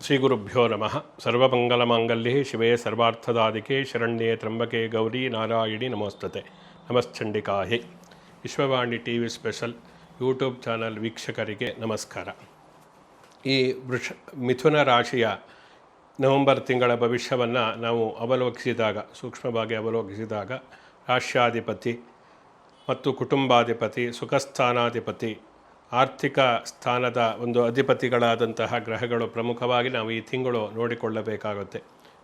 ಶ್ರೀ ಗುರುಭ್ಯೋ ನಮಃ ಸರ್ವಮಂಗಲಮಾಂಗಲ್ಯೆ ಶಿವೇ ಸರ್ವಾರ್ಥದಾದಿಕೆ ಶರಣ್ಯೇ ತ್ರಂಬಕೆ ಗೌರಿ ನಾರಾಯಣಿ ನಮೋಸ್ತತೆ ನಮಶ್ಚಂಡಿಕಾಹಿ Vishwavani T V special YouTube channel ವೀಕ್ಷಕರಿಗೆ ನಮಸ್ಕಾರ ಈ ವೃಷ ಮಿಥುನ ರಾಶಿಯ ನವೆಂಬರ್ ತಿಂಗಳ ಭವಿಷ್ಯವನ್ನು ನಾವು ಅವಲೋಕಿಸಿದಾಗ, ಸೂಕ್ಷ್ಮವಾಗಿ ಅವಲೋಕಿಸಿದಾಗ ರಾಷ್ಟ್ರಾಧಿಪತಿ ಮತ್ತು ಕುಟುಂಬಾಧಿಪತಿ, ಸುಖಸ್ಥಾನಾಧಿಪತಿ, ಆರ್ಥಿಕ ಸ್ಥಾನದ ಒಂದು ಅಧಿಪತಿಗಳಾದಂತಹ ಗ್ರಹಗಳು ಪ್ರಮುಖವಾಗಿ ನಾವು ಈ ತಿಂಗಳು ನೋಡಿಕೊಳ್ಳಬೇಕಾಗುತ್ತೆ.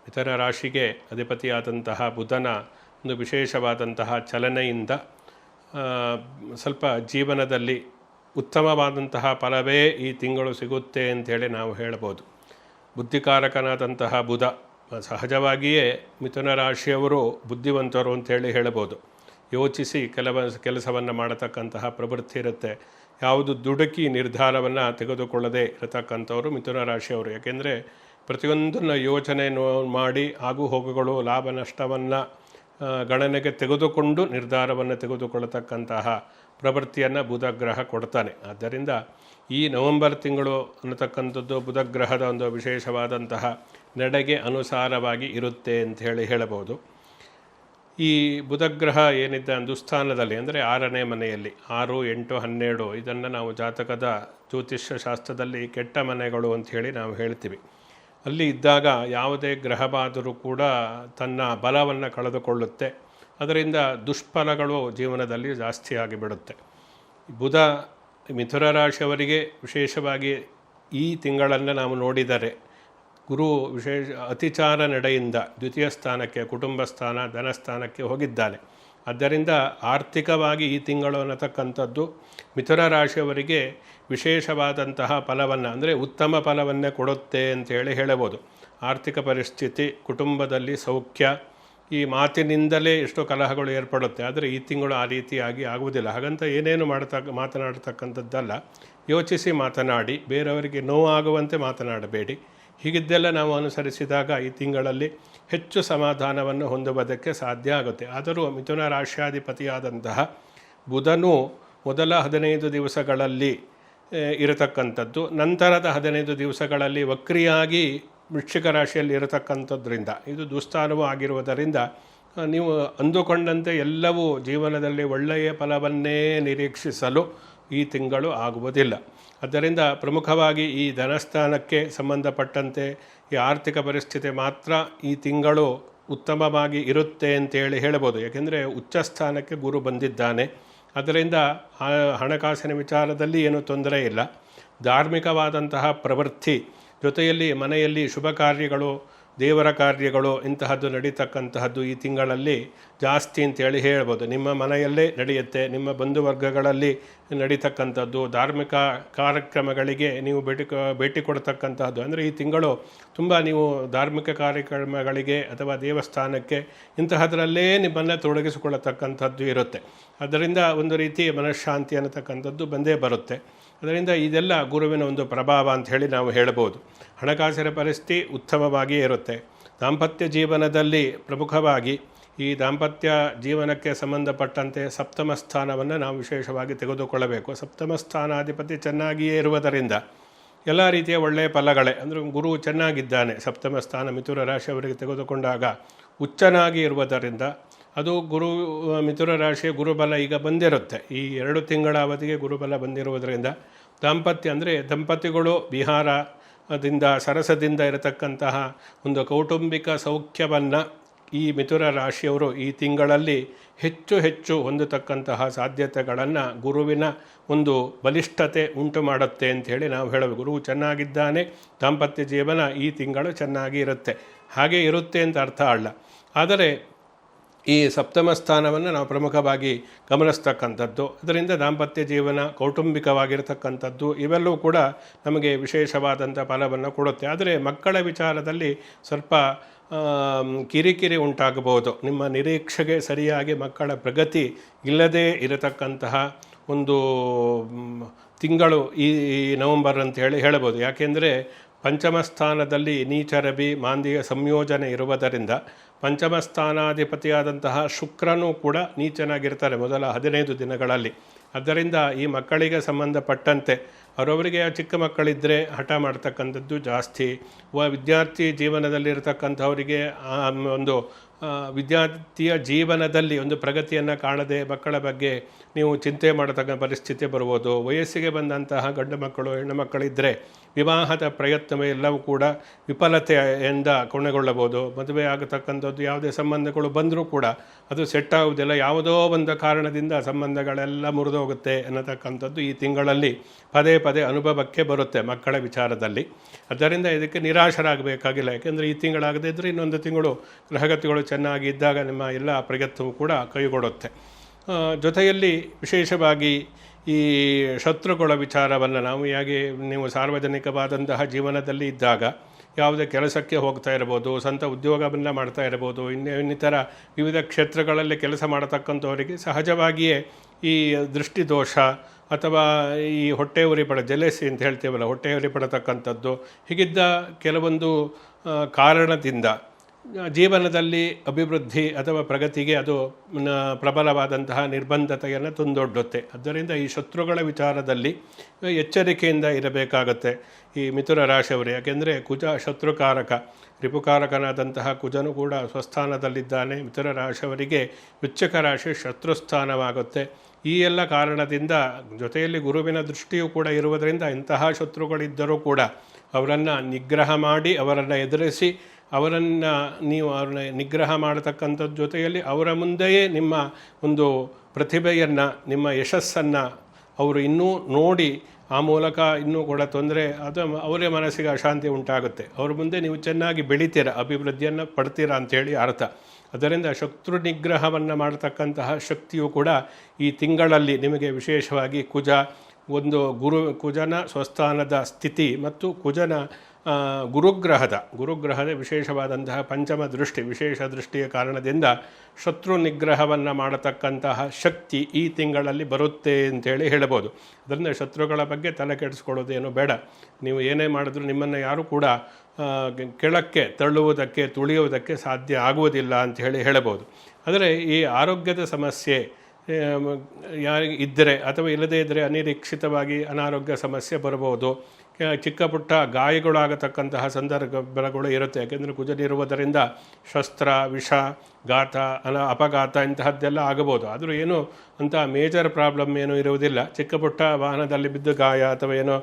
ಇತರ ರಾಶಿಗೆ ಅಧಿಪತಿಯಾದಂತಹ ಬುಧನ ಒಂದು ವಿಶೇಷವಾದಂತಹ ಚಲನೆಯಿಂದ ಸ್ವಲ್ಪ ಜೀವನದಲ್ಲಿ ಉತ್ತಮವಾದಂತಹ ಫಲವೇ ಈ ತಿಂಗಳು ಸಿಗುತ್ತೆ ಅಂಥೇಳಿ ನಾವು ಹೇಳ್ಬೋದು. ಬುದ್ಧಿಕಾರಕನಾದಂತಹ ಬುಧ, ಸಹಜವಾಗಿಯೇ ಮಿಥುನ ರಾಶಿಯವರು ಬುದ್ಧಿವಂತರು ಅಂತೇಳಿ ಹೇಳ್ಬೋದು. ಯೋಚಿಸಿ ಕೆಲವ, ಕೆಲಸವನ್ನು ಮಾಡತಕ್ಕಂತಹ ಪ್ರವೃತ್ತಿ ಇರುತ್ತೆ. ಯಾವುದು ದುಡುಕಿ ನಿರ್ಧಾರವನ್ನು ತೆಗೆದುಕೊಳ್ಳದೆ ಇರತಕ್ಕಂಥವರು ಮಿಥುನ ರಾಶಿಯವರು. ಯಾಕೆಂದರೆ ಪ್ರತಿಯೊಂದನ್ನು ಯೋಚನೆ ಮಾಡಿ ಆಗು ಹೋಗುಗಳು, ಲಾಭ ನಷ್ಟವನ್ನು ಗಣನೆಗೆ ತೆಗೆದುಕೊಂಡು ನಿರ್ಧಾರವನ್ನು ತೆಗೆದುಕೊಳ್ಳತಕ್ಕಂತಹ ಪ್ರವೃತ್ತಿಯನ್ನು ಬುಧ ಗ್ರಹ ಕೊಡ್ತಾನೆ. ಆದ್ದರಿಂದ ಈ ನವೆಂಬರ್ ತಿಂಗಳು ಅನ್ನತಕ್ಕಂಥದ್ದು ಬುಧ ಗ್ರಹದ ಒಂದು ವಿಶೇಷವಾದಂತಹ ನಡೆಗೆ ಅನುಸಾರವಾಗಿ ಇರುತ್ತೆ ಅಂತ ಹೇಳಿ ಹೇಳಬಹುದು. ಈ ಬುಧಗ್ರಹ ಏನಿದ್ದ ದುಸ್ಥಾನದಲ್ಲಿ ಅಂದರೆ ಆರನೇ ಮನೆಯಲ್ಲಿ, ಆರು, ಎಂಟು, ಹನ್ನೆರಡು, ಇದನ್ನು ನಾವು ಜಾತಕದ ಜ್ಯೋತಿಷ್ಯ ಶಾಸ್ತ್ರದಲ್ಲಿ ಕೆಟ್ಟ ಮನೆಗಳು ಅಂತ ಹೇಳಿ ನಾವು ಹೇಳ್ತೀವಿ. ಅಲ್ಲಿ ಇದ್ದಾಗ ಯಾವುದೇ ಗ್ರಹವಾದರೂ ಕೂಡ ತನ್ನ ಬಲವನ್ನು ಕಳೆದುಕೊಳ್ಳುತ್ತೆ. ಅದರಿಂದ ದುಷ್ಫಲಗಳು ಜೀವನದಲ್ಲಿ ಜಾಸ್ತಿ ಆಗಿಬಿಡುತ್ತೆ. ಬುಧ ಮಿಥುನ ರಾಶಿಯವರಿಗೆ ವಿಶೇಷವಾಗಿ ಈ ತಿಂಗಳನ್ನು ನಾವು ನೋಡಿದರೆ ಗುರು ವಿಶೇಷ ಅತಿಚಾರ ನಡೆಯಿಂದ ದ್ವಿತೀಯ ಸ್ಥಾನಕ್ಕೆ, ಕುಟುಂಬ ಸ್ಥಾನ ಧನಸ್ಥಾನಕ್ಕೆ ಹೋಗಿದ್ದಾನೆ. ಆದ್ದರಿಂದ ಆರ್ಥಿಕವಾಗಿ ಈ ತಿಂಗಳು ಅನ್ನತಕ್ಕಂಥದ್ದು ಮಿಥುನ ರಾಶಿಯವರಿಗೆ ವಿಶೇಷವಾದಂತಹ ಫಲವನ್ನು, ಅಂದರೆ ಉತ್ತಮ ಫಲವನ್ನೇ ಕೊಡುತ್ತೆ ಅಂತೇಳಿ ಹೇಳಬಹುದು. ಆರ್ಥಿಕ ಪರಿಸ್ಥಿತಿ, ಕುಟುಂಬದಲ್ಲಿ ಸೌಖ್ಯ, ಈ ಮಾತಿನಿಂದಲೇ ಎಷ್ಟೋ ಕಲಹಗಳು ಏರ್ಪಡುತ್ತೆ. ಆದರೆ ಈ ತಿಂಗಳು ಆ ರೀತಿಯಾಗಿ ಆಗುವುದಿಲ್ಲ. ಹಾಗಂತ ಏನೇನು ಮಾಡ್ತಕ್ಕ ಮಾತನಾಡತಕ್ಕಂಥದ್ದಲ್ಲ, ಯೋಚಿಸಿ ಮಾತನಾಡಿ, ಬೇರೆಯವರಿಗೆ ನೋವಾಗುವಂತೆ ಮಾತನಾಡಬೇಡಿ. ಹೀಗಿದ್ದೆಲ್ಲ ನಾವು ಅನುಸರಿಸಿದಾಗ ಈ ತಿಂಗಳಲ್ಲಿ ಹೆಚ್ಚು ಸಮಾಧಾನವನ್ನು ಹೊಂದುವುದಕ್ಕೆ ಸಾಧ್ಯ ಆಗುತ್ತೆ. ಆದರೂ ಮಿಥುನ ರಾಶ್ಯಾಧಿಪತಿಯಾದಂತಹ ಬುಧನು ಮೊದಲ ಹದಿನೈದು ದಿವಸಗಳಲ್ಲಿ ಇರತಕ್ಕಂಥದ್ದು. ನಂತರದ ಹದಿನೈದು ದಿವಸಗಳಲ್ಲಿ ವಕ್ರಿಯಾಗಿ ವೃಶ್ಚಿಕ ರಾಶಿಯಲ್ಲಿ ಇರತಕ್ಕಂಥದ್ರಿಂದ, ಇದು ದುಸ್ಥಾನವೂ ಆಗಿರುವುದರಿಂದ ನೀವು ಅಂದುಕೊಂಡಂತೆ ಎಲ್ಲವೂ ಜೀವನದಲ್ಲಿ ಒಳ್ಳೆಯ ಫಲವನ್ನೇ ನಿರೀಕ್ಷಿಸಲು ಈ ತಿಂಗಳು ಆಗುವುದಿಲ್ಲ. ಆದ್ದರಿಂದ ಪ್ರಮುಖವಾಗಿ ಈ ಧನಸ್ಥಾನಕ್ಕೆ ಸಂಬಂಧಪಟ್ಟಂತೆ ಈ ಆರ್ಥಿಕ ಪರಿಸ್ಥಿತಿ ಮಾತ್ರ ಈ ತಿಂಗಳು ಉತ್ತಮವಾಗಿ ಇರುತ್ತೆ ಅಂತೇಳಿ ಹೇಳ್ಬೋದು ಯಾಕೆಂದರೆ ಉಚ್ಚ ಸ್ಥಾನಕ್ಕೆ ಗುರು ಬಂದಿದ್ದಾನೆ. ಅದರಿಂದ ಹಣಕಾಸಿನ ವಿಚಾರದಲ್ಲಿ ಏನೂ ತೊಂದರೆ ಇಲ್ಲ. ಧಾರ್ಮಿಕವಾದಂತಹ ಪ್ರವೃತ್ತಿ, ಜೊತೆಯಲ್ಲಿ ಮನೆಯಲ್ಲಿ ಶುಭ ಕಾರ್ಯಗಳು ದೇವರ ಕಾರ್ಯಗಳು ಇಂತಹದ್ದು ನಡೀತಕ್ಕಂತಹದ್ದು ಈ ತಿಂಗಳಲ್ಲಿ ಜಾಸ್ತಿ ಅಂತೇಳಿ ಹೇಳ್ಬೋದು. ನಿಮ್ಮ ಮನೆಯಲ್ಲೇ ನಡೆಯುತ್ತೆ, ನಿಮ್ಮ ಬಂಧುವರ್ಗಗಳಲ್ಲಿ ನಡೀತಕ್ಕಂಥದ್ದು, ಧಾರ್ಮಿಕ ಕಾರ್ಯಕ್ರಮಗಳಿಗೆ ನೀವು ಭೇಟಿ ಭೇಟಿ ಕೊಡ್ತಕ್ಕಂತಹದ್ದು. ಅಂದರೆ ಈ ತಿಂಗಳು ತುಂಬ ನೀವು ಧಾರ್ಮಿಕ ಕಾರ್ಯಕ್ರಮಗಳಿಗೆ ಅಥವಾ ದೇವಸ್ಥಾನಕ್ಕೆ ಇಂತಹದರಲ್ಲೇ ನಿಮ್ಮನ್ನು ತೊಡಗಿಸಿಕೊಳ್ಳತಕ್ಕಂಥದ್ದು ಇರುತ್ತೆ. ಅದರಿಂದ ಒಂದು ರೀತಿ ಮನಃಶಾಂತಿ ಅನ್ನತಕ್ಕಂಥದ್ದು ಬಂದೇ ಬರುತ್ತೆ. ಅದರಿಂದ ಇದೆಲ್ಲ ಗುರುವಿನ ಒಂದು ಪ್ರಭಾವ ಅಂತ ಹೇಳಿ ನಾವು ಹೇಳ್ಬೋದು ಹಣಕಾಸಿನ ಪರಿಸ್ಥಿತಿ ಉತ್ತಮವಾಗಿಯೇ ಇರುತ್ತೆ. ದಾಂಪತ್ಯ ಜೀವನದಲ್ಲಿ ಪ್ರಮುಖವಾಗಿ ಈ ದಾಂಪತ್ಯ ಜೀವನಕ್ಕೆ ಸಂಬಂಧಪಟ್ಟಂತೆ ಸಪ್ತಮ ಸ್ಥಾನವನ್ನು ನಾವು ವಿಶೇಷವಾಗಿ ತೆಗೆದುಕೊಳ್ಳಬೇಕು. ಸಪ್ತಮ ಸ್ಥಾನಾಧಿಪತಿ ಚೆನ್ನಾಗಿಯೇ ಇರುವುದರಿಂದ ಎಲ್ಲ ರೀತಿಯ ಒಳ್ಳೆಯ ಫಲಗಳೇ. ಅಂದರೆ ಗುರು ಚೆನ್ನಾಗಿದ್ದಾನೆ. ಸಪ್ತಮ ಸ್ಥಾನ ಮಿಥುನ ರಾಶಿಯವರಿಗೆ ತೆಗೆದುಕೊಂಡಾಗ ಉಚ್ಚನಾಗಿ ಇರುವುದರಿಂದ ಅದು ಗುರು ಮಿಥುನ ರಾಶಿಯ ಗುರುಬಲ ಈಗ ಬಂದಿರುತ್ತೆ. ಈ ಎರಡು ತಿಂಗಳ ಅವಧಿಗೆ ಗುರುಬಲ ಬಂದಿರುವುದರಿಂದ ದಾಂಪತ್ಯ ಅಂದರೆ ದಂಪತಿಗಳು ವಿಹಾರದಿಂದ, ಸರಸದಿಂದ ಇರತಕ್ಕಂತಹ ಒಂದು ಕೌಟುಂಬಿಕ ಸೌಖ್ಯವನ್ನು ಈ ಮಿಥುನ ರಾಶಿಯವರು ಈ ತಿಂಗಳಲ್ಲಿ ಹೆಚ್ಚು ಹೆಚ್ಚು ಹೊಂದತಕ್ಕಂತಹ ಸಾಧ್ಯತೆಗಳನ್ನು ಗುರುವಿನ ಒಂದು ಬಲಿಷ್ಠತೆ ಉಂಟು ಮಾಡುತ್ತೆ ಅಂಥೇಳಿ ನಾವು ಹೇಳಬೇಕು. ಗುರು ಚೆನ್ನಾಗಿದ್ದಾನೆ, ದಾಂಪತ್ಯ ಜೀವನ ಈ ತಿಂಗಳು ಚೆನ್ನಾಗಿ ಇರುತ್ತೆ. ಹಾಗೆ ಇರುತ್ತೆ ಅಂತ ಅರ್ಥ ಅಲ್ಲ. ಆದರೆ ಈ ಸಪ್ತಮ ಸ್ಥಾನವನ್ನು ನಾವು ಪ್ರಮುಖವಾಗಿ ಗಮನಿಸ್ತಕ್ಕಂಥದ್ದು. ಅದರಿಂದ ದಾಂಪತ್ಯ ಜೀವನ ಕೌಟುಂಬಿಕವಾಗಿರತಕ್ಕಂಥದ್ದು, ಇವೆಲ್ಲವೂ ಕೂಡ ನಮಗೆ ವಿಶೇಷವಾದಂಥ ಫಲವನ್ನು ಕೊಡುತ್ತೆ. ಆದರೆ ಮಕ್ಕಳ ವಿಚಾರದಲ್ಲಿ ಸ್ವಲ್ಪ ಕಿರಿಕಿರಿ ಉಂಟಾಗಬಹುದು. ನಿಮ್ಮ ನಿರೀಕ್ಷೆಗೆ ಸರಿಯಾಗಿ ಮಕ್ಕಳ ಪ್ರಗತಿ ಇಲ್ಲದೇ ಇರತಕ್ಕಂತಹ ಒಂದು ತಿಂಗಳು ಈ ಈ ನವಂಬರ್ ಅಂತ ಹೇಳಿ ಹೇಳಬಹುದು. ಯಾಕೆಂದರೆ ಪಂಚಮ ಸ್ಥಾನದಲ್ಲಿ ನೀಚರಬಿ ಮಾಂದಿಯ ಸಂಯೋಜನೆ ಇರುವುದರಿಂದ ಪಂಚಮ ಶುಕ್ರನು ಕೂಡ ನೀಚನಾಗಿರ್ತಾರೆ ಮೊದಲ ಹದಿನೈದು ದಿನಗಳಲ್ಲಿ. ಆದ್ದರಿಂದ ಈ ಮಕ್ಕಳಿಗೆ ಸಂಬಂಧಪಟ್ಟಂತೆ ಅವರವರಿಗೆ ಚಿಕ್ಕ ಮಕ್ಕಳಿದ್ದರೆ ಹಠ ಮಾಡ್ತಕ್ಕಂಥದ್ದು ಜಾಸ್ತಿ. ವ ವಿದ್ಯಾರ್ಥಿ ಜೀವನದಲ್ಲಿರತಕ್ಕಂಥವರಿಗೆ ಒಂದು ವಿದ್ಯಾರ್ಥಿಯ ಜೀವನದಲ್ಲಿ ಒಂದು ಪ್ರಗತಿಯನ್ನು ಕಾಣದೆ ಮಕ್ಕಳ ಬಗ್ಗೆ ನೀವು ಚಿಂತೆ ಮಾಡತಕ್ಕ ಪರಿಸ್ಥಿತಿ ಬರ್ಬೋದು. ವಯಸ್ಸಿಗೆ ಬಂದಂತಹ ಗಂಡು ಮಕ್ಕಳು, ಹೆಣ್ಣು ಮಕ್ಕಳಿದ್ದರೆ ವಿವಾಹದ ಪ್ರಯತ್ನವೇ ಎಲ್ಲವೂ ಕೂಡ ವಿಫಲತೆಯಿಂದ ಕೊನೆಗೊಳ್ಳಬಹುದು. ಮದುವೆ ಆಗತಕ್ಕಂಥದ್ದು ಯಾವುದೇ ಸಂಬಂಧಗಳು ಬಂದರೂ ಕೂಡ ಅದು ಸೆಟ್ ಆಗುವುದಿಲ್ಲ. ಯಾವುದೋ ಒಂದು ಕಾರಣದಿಂದ ಸಂಬಂಧಗಳೆಲ್ಲ ಮುರಿದೋಗುತ್ತೆ ಅನ್ನತಕ್ಕಂಥದ್ದು ಈ ತಿಂಗಳಲ್ಲಿ ಪದೇ ಪದೇ ಅನುಭವಕ್ಕೆ ಬರುತ್ತೆ ಮಕ್ಕಳ ವಿಚಾರದಲ್ಲಿ. ಅದರಿಂದ ಇದಕ್ಕೆ ನಿರಾಶರಾಗಬೇಕಾಗಿಲ್ಲ. ಯಾಕೆಂದರೆ ಈ ತಿಂಗಳಾಗದೇ ಇದ್ದರೆ ಇನ್ನೊಂದು ತಿಂಗಳು ಗ್ರಹಗತಿಗಳು ಚೆನ್ನಾಗಿ ಇದ್ದಾಗ ನಿಮ್ಮ ಎಲ್ಲ ಪ್ರಯತ್ನವೂ ಕೂಡ ಕೈಗೊಡುತ್ತೆ ಜೊತೆಯಲ್ಲಿ ವಿಶೇಷವಾಗಿ ಈ ಶತ್ರುಗಳ ವಿಚಾರವನ್ನು ನಾವು ಹೇಗೆ, ನೀವು ಸಾರ್ವಜನಿಕವಾದಂತಹ ಜೀವನದಲ್ಲಿ ಇದ್ದಾಗ ಯಾವುದೇ ಕೆಲಸಕ್ಕೆ ಹೋಗ್ತಾ ಇರ್ಬೋದು ಸ್ವಂತ ಉದ್ಯೋಗವನ್ನು ಮಾಡ್ತಾ ಇರ್ಬೋದು ಇನ್ನು ಇನ್ನಿತರ ವಿವಿಧ ಕ್ಷೇತ್ರಗಳಲ್ಲಿ ಕೆಲಸ ಮಾಡತಕ್ಕಂಥವರಿಗೆ ಸಹಜವಾಗಿಯೇ ಈ ದೃಷ್ಟಿದೋಷ ಅಥವಾ ಈ ಹೊಟ್ಟೆ ಉರಿ ಪಡ ಜಲೆಸಿ ಅಂತ ಹೇಳ್ತೀವಲ್ಲ, ಹೊಟ್ಟೆ ಉರಿ ಪಡತಕ್ಕಂಥದ್ದು ಹೀಗಿದ್ದ ಕೆಲವೊಂದು ಕಾರಣದಿಂದ ಜೀವನದಲ್ಲಿ ಅಭಿವೃದ್ಧಿ ಅಥವಾ ಪ್ರಗತಿಗೆ ಅದು ಪ್ರಬಲವಾದಂತಹ ನಿರ್ಬಂಧತೆಯನ್ನು ತಂದೊಡ್ಡುತ್ತೆ. ಆದ್ದರಿಂದ ಈ ಶತ್ರುಗಳ ವಿಚಾರದಲ್ಲಿ ಎಚ್ಚರಿಕೆಯಿಂದ ಇರಬೇಕಾಗುತ್ತೆ ಈ ಮಿಥುನ ರಾಶಿಯವರು. ಯಾಕೆಂದರೆ ಕುಜ ಶತ್ರುಕಾರಕ, ರಿಪುಕಾರಕನಾದಂತಹ ಕುಜನು ಕೂಡ ಸ್ವಸ್ಥಾನದಲ್ಲಿದ್ದಾನೆ. ಮಿಥುನ ರಾಶಿಯವರಿಗೆ ವೃಶ್ಚಿಕ ರಾಶಿ ಶತ್ರುಸ್ಥಾನವಾಗುತ್ತೆ. ಈ ಎಲ್ಲ ಕಾರಣದಿಂದ ಜೊತೆಯಲ್ಲಿ ಗುರುವಿನ ದೃಷ್ಟಿಯೂ ಕೂಡ ಇರುವುದರಿಂದ ಇಂತಹ ಶತ್ರುಗಳಿದ್ದರೂ ಕೂಡ ಅವರನ್ನು ನಿಗ್ರಹ ಮಾಡಿ ಅವರನ್ನು ಎದುರಿಸಿ ಅವರನ್ನು ನೀವು ಅವ್ರನ್ನ ನಿಗ್ರಹ ಮಾಡತಕ್ಕಂಥದ್ದು ಜೊತೆಯಲ್ಲಿ ಅವರ ಮುಂದೆಯೇ ನಿಮ್ಮ ಒಂದು ಪ್ರತಿಭೆಯನ್ನು, ನಿಮ್ಮ ಯಶಸ್ಸನ್ನು ಅವರು ಇನ್ನೂ ನೋಡಿ ಆ ಮೂಲಕ ಇನ್ನೂ ಕೂಡ ತೊಂದರೆ ಅದು ಅವರೇ ಮನಸ್ಸಿಗೆ ಅಶಾಂತಿ ಉಂಟಾಗುತ್ತೆ. ಅವ್ರ ಮುಂದೆ ನೀವು ಚೆನ್ನಾಗಿ ಬೆಳಿತೀರ, ಅಭಿವೃದ್ಧಿಯನ್ನು ಪಡ್ತೀರಾ ಅಂಥೇಳಿ ಅರ್ಥ. ಅದರಿಂದ ಶತ್ರು ನಿಗ್ರಹವನ್ನು ಮಾಡತಕ್ಕಂತಹ ಶಕ್ತಿಯು ಕೂಡ ಈ ತಿಂಗಳಲ್ಲಿ ನಿಮಗೆ ವಿಶೇಷವಾಗಿ ಕುಜ, ಒಂದು ಗುರು, ಕುಜನ ಸ್ವಸ್ಥಾನದ ಸ್ಥಿತಿ ಮತ್ತು ಕುಜನ ಗುರುಗ್ರಹದ ಗುರುಗ್ರಹದ ವಿಶೇಷವಾದಂತಹ ಪಂಚಮ ದೃಷ್ಟಿ, ವಿಶೇಷ ದೃಷ್ಟಿಯ ಕಾರಣದಿಂದ ಶತ್ರು ನಿಗ್ರಹವನ್ನು ಮಾಡತಕ್ಕಂತಹ ಶಕ್ತಿ ಈ ತಿಂಗಳಲ್ಲಿ ಬರುತ್ತೆ ಅಂತೇಳಿ ಹೇಳ್ಬೋದು ಅದರಿಂದ ಶತ್ರುಗಳ ಬಗ್ಗೆ ತಲೆ ಕೆಡಿಸ್ಕೊಳ್ಳೋದೇನು ಬೇಡ. ನೀವು ಏನೇ ಮಾಡಿದ್ರು ನಿಮ್ಮನ್ನು ಯಾರೂ ಕೂಡ ಕೆಳಕ್ಕೆ ತಳ್ಳುವುದಕ್ಕೆ, ತುಳಿಯುವುದಕ್ಕೆ ಸಾಧ್ಯ ಆಗುವುದಿಲ್ಲ ಅಂತ ಹೇಳಿ ಹೇಳಬಹುದು. ಆದರೆ ಈ ಆರೋಗ್ಯದ ಸಮಸ್ಯೆ ಯಾರಿಗೆ ಇದ್ದರೆ ಅಥವಾ ಇಲ್ಲದೇ ಇದ್ದರೆ ಅನಿರೀಕ್ಷಿತವಾಗಿ ಅನಾರೋಗ್ಯ ಸಮಸ್ಯೆ ಬರಬಹುದು. ಚಿಕ್ಕ ಪುಟ್ಟ ಗಾಯಗಳಾಗತಕ್ಕಂತಹ ಸಂದರ್ಭಗಳು ಇರುತ್ತೆ. ಯಾಕೆಂದರೆ ಕುಜನಿರುವುದರಿಂದ ಶಸ್ತ್ರ, ವಿಷ, ಘಾತ, ಅನ, ಅಪಘಾತ ಇಂತಹದ್ದೆಲ್ಲ ಆಗಬಹುದು. ಆದರೂ ಏನು ಅಂತ ಮೇಜರ್ ಪ್ರಾಬ್ಲಮ್ ಏನೂ ಇರುವುದಿಲ್ಲ. ಚಿಕ್ಕ ಪುಟ್ಟ ವಾಹನದಲ್ಲಿ ಬಿದ್ದು ಗಾಯ ಅಥವಾ ಏನೋ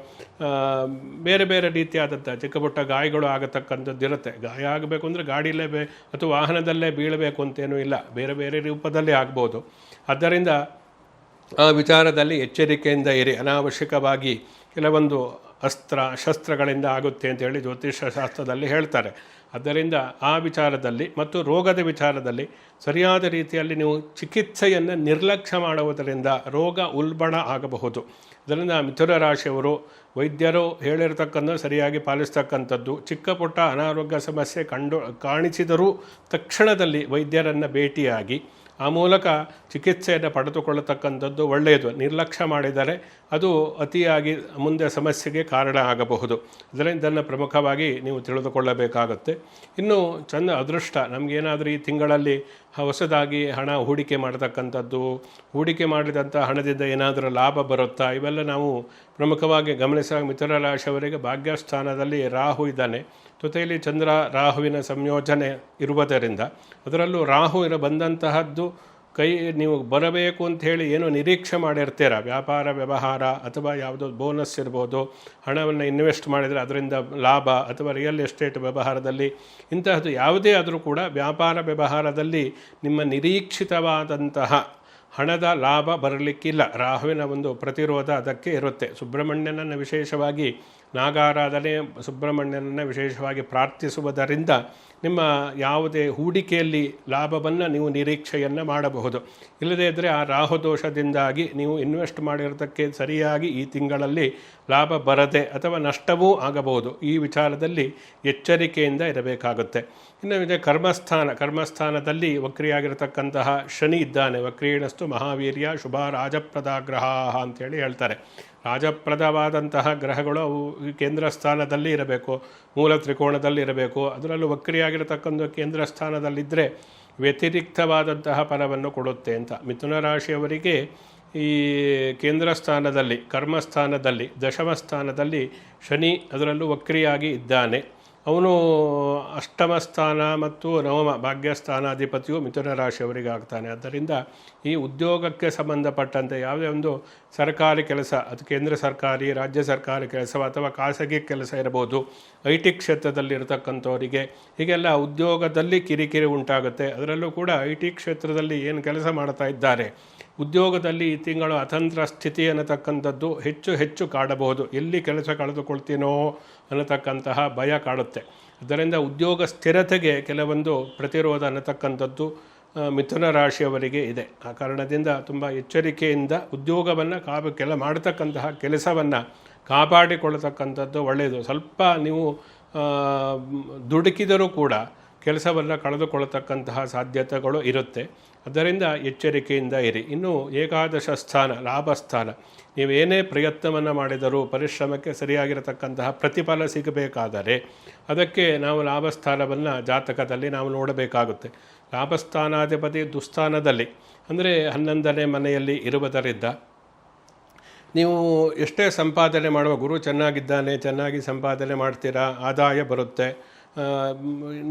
ಬೇರೆ ಬೇರೆ ರೀತಿಯಾದಂಥ ಚಿಕ್ಕ ಪುಟ್ಟ ಗಾಯಗಳು ಆಗತಕ್ಕಂಥದ್ದು ಇರುತ್ತೆ. ಗಾಯ ಆಗಬೇಕು ಅಂದರೆ ಗಾಡಿಯಲ್ಲೇ ಬೇ, ಅಥವಾ ವಾಹನದಲ್ಲೇ ಬೀಳಬೇಕು ಅಂತೇನೂ ಇಲ್ಲ. ಬೇರೆ ಬೇರೆ ರೂಪದಲ್ಲಿ ಆಗ್ಬೋದು. ಆದ್ದರಿಂದ ಆ ವಿಚಾರದಲ್ಲಿ ಎಚ್ಚರಿಕೆಯಿಂದ ಇರಿ. ಅನಾವಶ್ಯಕವಾಗಿ ಕೆಲವೊಂದು ಅಸ್ತ್ರ, ಶಸ್ತ್ರಗಳಿಂದ ಆಗುತ್ತೆ ಅಂತೇಳಿ ಜ್ಯೋತಿಷ್ಯ ಶಾಸ್ತ್ರದಲ್ಲಿ ಹೇಳ್ತಾರೆ. ಆದ್ದರಿಂದ ಆ ವಿಚಾರದಲ್ಲಿ ಮತ್ತು ರೋಗದ ವಿಚಾರದಲ್ಲಿ ಸರಿಯಾದ ರೀತಿಯಲ್ಲಿ ನೀವು ಚಿಕಿತ್ಸೆಯನ್ನು ನಿರ್ಲಕ್ಷ್ಯ ಮಾಡುವುದರಿಂದ ರೋಗ ಉಲ್ಬಣ ಆಗಬಹುದು. ಇದರಿಂದ ಮಿಥುನ ರಾಶಿಯವರು, ವೈದ್ಯರು ಹೇಳಿರ್ತಕ್ಕಂಥ, ಸರಿಯಾಗಿ ಪಾಲಿಸ್ತಕ್ಕಂಥದ್ದು, ಚಿಕ್ಕ ಪುಟ್ಟ ಅನಾರೋಗ್ಯ ಸಮಸ್ಯೆ ಕಂಡು ಕಾಣಿಸಿದರೂ ತಕ್ಷಣದಲ್ಲಿ ವೈದ್ಯರನ್ನು ಭೇಟಿಯಾಗಿ ಆ ಮೂಲಕ ಚಿಕಿತ್ಸೆಯನ್ನು ಪಡೆದುಕೊಳ್ಳತಕ್ಕಂಥದ್ದು ಒಳ್ಳೆಯದು. ನಿರ್ಲಕ್ಷ್ಯ ಮಾಡಿದರೆ ಅದು ಅತಿಯಾಗಿ ಮುಂದೆ ಸಮಸ್ಯೆಗೆ ಕಾರಣ ಆಗಬಹುದು. ಇದರಿಂದ ಪ್ರಮುಖವಾಗಿ ನೀವು ತಿಳಿದುಕೊಳ್ಳಬೇಕಾಗುತ್ತೆ. ಇನ್ನು ಚಂದ ಅದೃಷ್ಟ. ನಮಗೇನಾದರೂ ಈ ತಿಂಗಳಲ್ಲಿ ಹೊಸದಾಗಿ ಹಣ ಹೂಡಿಕೆ ಮಾಡತಕ್ಕಂಥದ್ದು, ಹೂಡಿಕೆ ಮಾಡಿದಂಥ ಹಣದಿಂದ ಏನಾದರೂ ಲಾಭ ಬರುತ್ತಾ? ಇವೆಲ್ಲ ನಾವು ಪ್ರಮುಖವಾಗಿ ಗಮನಿಸಿದಾಗ ಮಿಥುನ ರಾಶಿಯವರಿಗೆ ಭಾಗ್ಯಸ್ಥಾನದಲ್ಲಿ ರಾಹು ಇದ್ದಾನೆ. ಜೊತೆಯಲ್ಲಿ ಚಂದ್ರ ರಾಹುವಿನ ಸಂಯೋಜನೆ ಇರುವುದರಿಂದ ಅದರಲ್ಲೂ ರಾಹು ಇರ ಬಂದಂತಹದ್ದು ಕೈ ನೀವು ಬರಬೇಕು ಅಂತ ಹೇಳಿ ಏನು ನಿರೀಕ್ಷೆ ಮಾಡಿರ್ತೀರ? ವ್ಯಾಪಾರ, ವ್ಯವಹಾರ ಅಥವಾ ಯಾವುದೋ ಬೋನಸ್ ಇರ್ಬೋದು, ಹಣವನ್ನು ಇನ್ವೆಸ್ಟ್ ಮಾಡಿದರೆ ಅದರಿಂದ ಲಾಭ ಅಥವಾ ರಿಯಲ್ ಎಸ್ಟೇಟ್ ವ್ಯವಹಾರದಲ್ಲಿ ಇಂತಹದ್ದು ಯಾವುದೇ ಆದರೂ ಕೂಡ ವ್ಯಾಪಾರ, ವ್ಯವಹಾರದಲ್ಲಿ ನಿಮ್ಮ ನಿರೀಕ್ಷಿತವಾದಂತಹ ಹಣದ ಲಾಭ ಬರಲಿಕ್ಕಿಲ್ಲ. ರಾಹುವಿನ ಒಂದು ಪ್ರತಿರೋಧ ಅದಕ್ಕೆ ಇರುತ್ತೆ. ಸುಬ್ರಹ್ಮಣ್ಯನನ್ನು ವಿಶೇಷವಾಗಿ ನಾಗಾರಾಧನೆ ಸುಬ್ರಹ್ಮಣ್ಯನನ್ನು ವಿಶೇಷವಾಗಿ ಪ್ರಾರ್ಥಿಸುವುದರಿಂದ ನಿಮ್ಮ ಯಾವುದೇ ಹೂಡಿಕೆಯಲ್ಲಿ ಲಾಭವನ್ನು ನೀವು ನಿರೀಕ್ಷೆಯನ್ನು ಮಾಡಬಹುದು. ಇಲ್ಲದೇ ಇದ್ದರೆ ಆ ರಾಹುದೋಷದಿಂದಾಗಿ ನೀವು ಇನ್ವೆಸ್ಟ್ ಮಾಡಿರೋದಕ್ಕೆ ಸರಿಯಾಗಿ ಈ ತಿಂಗಳಲ್ಲಿ ಲಾಭ ಬರದೆ ಅಥವಾ ನಷ್ಟವೂ ಆಗಬಹುದು. ಈ ವಿಚಾರದಲ್ಲಿ ಎಚ್ಚರಿಕೆಯಿಂದ ಇರಬೇಕಾಗುತ್ತೆ. ಇನ್ನು ಇದೆ ಕರ್ಮಸ್ಥಾನ. ಕರ್ಮಸ್ಥಾನದಲ್ಲಿ ವಕ್ರಿಯಾಗಿರತಕ್ಕಂತಹ ಶನಿ ಇದ್ದಾನೆ. ವಕ್ರೀಣಸ್ತು ಮಹಾವೀರ್ಯ ಶುಭ ರಾಜಪ್ರದಾಗ್ರಹ ಅಂತೇಳಿ ಹೇಳ್ತಾರೆ. ರಾಜಪ್ರದವಾದಂತಹ ಗ್ರಹಗಳು ಅವು ಕೇಂದ್ರ ಸ್ಥಾನದಲ್ಲಿ ಇರಬೇಕು, ಮೂಲ ತ್ರಿಕೋಣದಲ್ಲಿ ಇರಬೇಕು. ಅದರಲ್ಲೂ ವಕ್ರಿಯಾಗಿರತಕ್ಕಂಥ ಕೇಂದ್ರ ಸ್ಥಾನದಲ್ಲಿದ್ದರೆ ವ್ಯತಿರಿಕ್ತವಾದಂತಹ ಫಲವನ್ನು ಕೊಡುತ್ತೆ ಅಂತ. ಮಿಥುನ ರಾಶಿಯವರಿಗೆ ಈ ಕೇಂದ್ರ ಸ್ಥಾನದಲ್ಲಿ, ಕರ್ಮಸ್ಥಾನದಲ್ಲಿ, ದಶಮ ಸ್ಥಾನದಲ್ಲಿ ಶನಿ ಅದರಲ್ಲೂ ವಕ್ರಿಯಾಗಿ ಇದ್ದಾನೆ. ಅವನು ಅಷ್ಟಮ ಸ್ಥಾನ ಮತ್ತು ನವಮ ಭಾಗ್ಯಸ್ಥಾನಾಧಿಪತಿಯು ಮಿಥುನ ರಾಶಿಯವರಿಗೆ ಆಗ್ತಾನೆ ಆದ್ದರಿಂದ ಈ ಉದ್ಯೋಗಕ್ಕೆ ಸಂಬಂಧಪಟ್ಟಂತೆ ಯಾವುದೇ ಒಂದು ಸರ್ಕಾರಿ ಕೆಲಸ, ಅದು ಕೇಂದ್ರ ಸರ್ಕಾರಿ, ರಾಜ್ಯ ಸರ್ಕಾರಿ ಕೆಲಸ ಅಥವಾ ಖಾಸಗಿ ಕೆಲಸ ಇರಬಹುದು. ಐ ಟಿ ಕ್ಷೇತ್ರದಲ್ಲಿರ್ತಕ್ಕಂಥವರಿಗೆ ಹೀಗೆಲ್ಲ ಉದ್ಯೋಗದಲ್ಲಿ ಕಿರಿಕಿರಿ ಉಂಟಾಗುತ್ತೆ. ಅದರಲ್ಲೂ ಕೂಡ ಐ ಟಿ ಕ್ಷೇತ್ರದಲ್ಲಿ ಏನು ಕೆಲಸ ಮಾಡ್ತಾ ಇದ್ದಾರೆ? ಉದ್ಯೋಗದಲ್ಲಿ ಈ ತಿಂಗಳು ಅತಂತ್ರ ಸ್ಥಿತಿ ಅನ್ನತಕ್ಕಂಥದ್ದು ಹೆಚ್ಚು ಹೆಚ್ಚು ಕಾಡಬಹುದು. ಎಲ್ಲಿ ಕೆಲಸ ಕಳೆದುಕೊಳ್ತೀನೋ ಅನ್ನತಕ್ಕಂತಹ ಭಯ ಕಾಡುತ್ತೆ. ಅದರಿಂದ ಉದ್ಯೋಗ ಸ್ಥಿರತೆಗೆ ಕೆಲವೊಂದು ಪ್ರತಿರೋಧ ಅನ್ನತಕ್ಕಂಥದ್ದು ಮಿಥುನ ರಾಶಿಯವರಿಗೆ ಇದೆ. ಆ ಕಾರಣದಿಂದ ತುಂಬ ಎಚ್ಚರಿಕೆಯಿಂದ ಉದ್ಯೋಗವನ್ನು ಕಾಪ ಕೆಲ ಮಾಡತಕ್ಕಂತಹ ಕೆಲಸವನ್ನು ಕಾಪಾಡಿಕೊಳ್ಳತಕ್ಕಂಥದ್ದು ಒಳ್ಳೆಯದು ಸ್ವಲ್ಪ ನೀವು ದುಡುಕಿದರೂ ಕೂಡ ಕೆಲಸವನ್ನು ಕಳೆದುಕೊಳ್ಳತಕ್ಕಂತಹ ಸಾಧ್ಯತೆಗಳು ಇರುತ್ತೆ. ಅದರಿಂದ ಎಚ್ಚರಿಕೆಯಿಂದ ಇರಿ. ಇನ್ನು ಏಕಾದಶ ಸ್ಥಾನ ಲಾಭಸ್ಥಾನ ನೀವೇನೇ ಪ್ರಯತ್ನವನ್ನು ಮಾಡಿದರೂ ಪರಿಶ್ರಮಕ್ಕೆ ಸರಿಯಾಗಿರತಕ್ಕಂತಹ ಪ್ರತಿಫಲ ಸಿಗಬೇಕಾದರೆ ಅದಕ್ಕೆ ನಾವು ಲಾಭಸ್ಥಾನವನ್ನು ಜಾತಕದಲ್ಲಿ ನಾವು ನೋಡಬೇಕಾಗುತ್ತೆ. ಲಾಭಸ್ಥಾನಾಧಿಪತಿ ದುಸ್ಥಾನದಲ್ಲಿ, ಅಂದರೆ ಹನ್ನೊಂದನೇ ಮನೆಯಲ್ಲಿ ಇರುವುದರಿಂದ ನೀವು ಎಷ್ಟೇ ಸಂಪಾದನೆ ಮಾಡುವ ಗುರು ಚೆನ್ನಾಗಿದ್ದಾನೆ, ಚೆನ್ನಾಗಿ ಸಂಪಾದನೆ ಮಾಡ್ತೀರಾ, ಆದಾಯ ಬರುತ್ತೆ.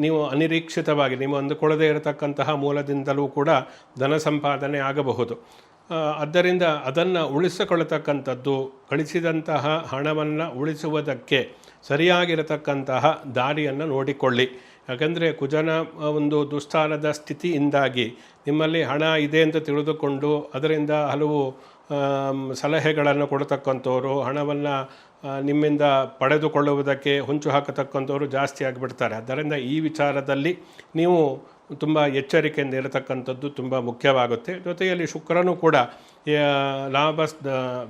ನೀವು ಅನಿರೀಕ್ಷಿತವಾಗಿ, ನೀವು ಅಂದುಕೊಳ್ಳದೇ ಇರತಕ್ಕಂತಹ ಮೂಲದಿಂದಲೂ ಕೂಡ ಧನ ಸಂಪಾದನೆ ಆಗಬಹುದು. ಆದ್ದರಿಂದ ಅದನ್ನು ಉಳಿಸಿಕೊಳ್ಳತಕ್ಕಂಥದ್ದು ಗಳಿಸಿದಂತಹ ಹಣವನ್ನು ಉಳಿಸುವುದಕ್ಕೆ ಸರಿಯಾಗಿರತಕ್ಕಂತಹ ದಾರಿಯನ್ನು ನೋಡಿಕೊಳ್ಳಿ. ಯಾಕಂದರೆ ಕುಜನ ಒಂದು ದುಸ್ಥಾನದ ಸ್ಥಿತಿಯಿಂದಾಗಿ ನಿಮ್ಮಲ್ಲಿ ಹಣ ಇದೆ ಅಂತ ತಿಳಿದುಕೊಂಡು ಅದರಿಂದ ಹಲವು ಸಲಹೆಗಳನ್ನು ಕೊಡತಕ್ಕಂಥವ್ರು, ಹಣವನ್ನು ನಿಮ್ಮಿಂದ ಪಡೆದುಕೊಳ್ಳುವುದಕ್ಕೆ ಹೊಂಚು ಹಾಕತಕ್ಕಂಥವ್ರು ಜಾಸ್ತಿ ಆಗಿಬಿಡ್ತಾರೆ. ಅದರಿಂದ ಈ ವಿಚಾರದಲ್ಲಿ ನೀವು ತುಂಬ ಎಚ್ಚರಿಕೆಯಿಂದ ಇರತಕ್ಕಂಥದ್ದು ತುಂಬ ಮುಖ್ಯವಾಗುತ್ತೆ. ಜೊತೆಯಲ್ಲಿ ಶುಕ್ರನು ಕೂಡ ಲಾಭ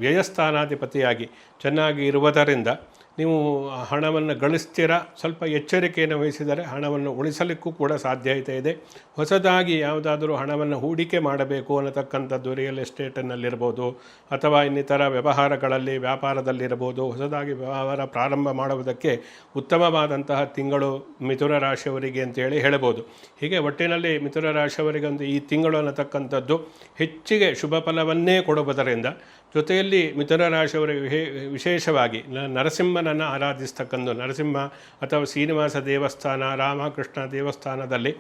ವ್ಯಯಸ್ಥಾನಾಧಿಪತಿಯಾಗಿ ಚೆನ್ನಾಗಿ ಇರುವುದರಿಂದ ನೀವು ಹಣವನ್ನು ಗಳಿಸ್ತೀರ? ಸ್ವಲ್ಪ ಎಚ್ಚರಿಕೆಯನ್ನು ವಹಿಸಿದರೆ ಹಣವನ್ನು ಉಳಿಸಲಿಕ್ಕೂ ಕೂಡ ಸಾಧ್ಯತೆ ಇದೆ. ಹೊಸದಾಗಿ ಯಾವುದಾದರೂ ಹಣವನ್ನು ಹೂಡಿಕೆ ಮಾಡಬೇಕು ಅನ್ನತಕ್ಕಂಥದ್ದು ರಿಯಲ್ ಎಸ್ಟೇಟಿನಲ್ಲಿರ್ಬೋದು ಅಥವಾ ಇನ್ನಿತರ ವ್ಯವಹಾರಗಳಲ್ಲಿ, ವ್ಯಾಪಾರದಲ್ಲಿರ್ಬೋದು, ಹೊಸದಾಗಿ ವ್ಯವಹಾರ ಪ್ರಾರಂಭ ಮಾಡುವುದಕ್ಕೆ ಉತ್ತಮವಾದಂತಹ ತಿಂಗಳು ಮಿಥುನ ರಾಶಿಯವರಿಗೆ ಅಂತೇಳಿ ಹೇಳ್ಬೋದು. ಹೀಗೆ ಒಟ್ಟಿನಲ್ಲಿ ಮಿಥುನ ರಾಶಿಯವರಿಗೊಂದು ಈ ತಿಂಗಳು ಅನ್ನತಕ್ಕಂಥದ್ದು ಹೆಚ್ಚಿಗೆ ಶುಭ ಫಲವನ್ನೇ ಕೊಡುವುದರಿಂದ ಜೊತೆಯಲ್ಲಿ ಮಿಥುನ ರಾಶಿಯವರು ವಿಶೇ- ವಿಶೇಷವಾಗಿ ನರಸಿಂಹನನ್ನು ಆರಾಧಿಸ್ತಕ್ಕಂಥ ನರಸಿಂಹ ಅಥವಾ ಶ್ರೀನಿವಾಸ ದೇವಸ್ಥಾನ, ರಾಮಕೃಷ್ಣ ದೇವಸ್ಥಾನದಲ್ಲಿ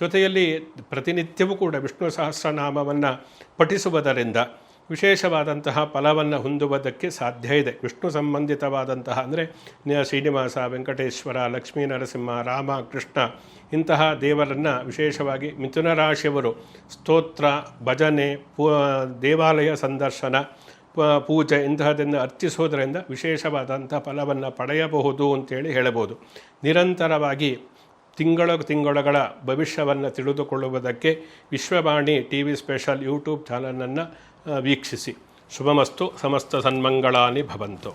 ಜೊತೆಯಲ್ಲಿ ಪ್ರತಿನಿತ್ಯವೂ ಕೂಡ ವಿಷ್ಣು ಸಹಸ್ರನಾಮವನ್ನು ಪಠಿಸುವುದರಿಂದ ವಿಶೇಷವಾದಂತಹ ಫಲವನ್ನು ಹೊಂದುವುದಕ್ಕೆ ಸಾಧ್ಯ ಇದೆ. ವಿಷ್ಣು ಸಂಬಂಧಿತವಾದಂತಹ ಅಂದರೆ ಶ್ರೀನಿವಾಸ, ವೆಂಕಟೇಶ್ವರ, ಲಕ್ಷ್ಮೀ ನರಸಿಂಹ ರಾಮ ಕೃಷ್ಣ ಇಂತಹ ದೇವರನ್ನು ವಿಶೇಷವಾಗಿ ಮಿಥುನ ರಾಶಿಯವರು ಸ್ತೋತ್ರ, ಭಜನೆ, ಪೂ, ದೇವಾಲಯ ಸಂದರ್ಶನ ಪೂಜೆ ಇಂತಹದನ್ನು ಅರ್ಚಿಸೋದರಿಂದ ವಿಶೇಷವಾದಂಥ ಫಲವನ್ನು ಪಡೆಯಬಹುದು ಅಂತೇಳಿ ಹೇಳಬಹುದು. ನಿರಂತರವಾಗಿ ತಿಂಗಳ ತಿಂಗಳುಗಳ ಭವಿಷ್ಯವನ್ನು ತಿಳಿದುಕೊಳ್ಳುವುದಕ್ಕೆ Vishwavani T V special YouTube ಚಾನಲನ್ನು ವೀಕ್ಷಿಸಿ. ಶುಭಮಸ್ತು, ಸಮಸ್ತ ಸನ್ಮಂಗಳಾನಿ ಭವಂತು.